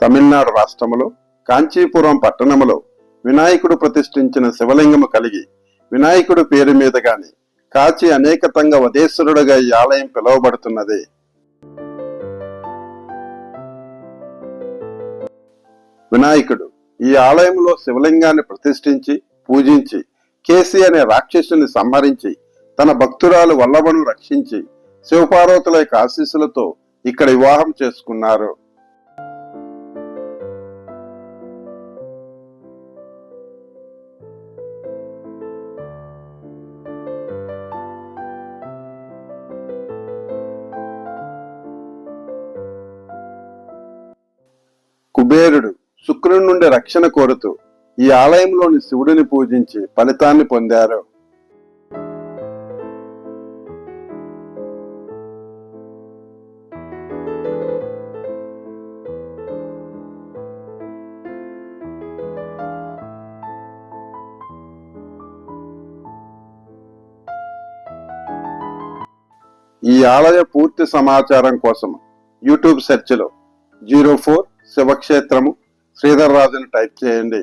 తమిళనాడు రాష్ట్రములో కాంచీపురం పట్టణములో వినాయకుడు ప్రతిష్ఠించిన శివలింగము కలిగి వినాయకుడు పేరు మీద గాని కాచి అనేకతంగా వదేశ్వరుడుగా ఈ ఆలయం పిలువబడుతున్నది. వినాయకుడు ఈ ఆలయంలో శివలింగాన్ని ప్రతిష్ఠించి పూజించి కేసి అనే రాక్షసుని సంహరించి తన భక్తురాలు వల్లభను రక్షించి శివపార్వతుల యొక్క ఆశీస్సులతో ఇక్కడ వివాహం చేసుకున్నారు. కుబేరుడు శుక్రుడి నుండి రక్షణ కోరుతూ ఈ ఆలయంలోని శివుడిని పూజించి ఫలితాన్ని పొందారు. ఈ ఆలయ పూర్తి సమాచారం కోసం యూట్యూబ్ సెర్చ్లో జీరో ఫోర్ శివక్షేత్రము శ్రీధర్ రాజుని టైప్ చేయండి.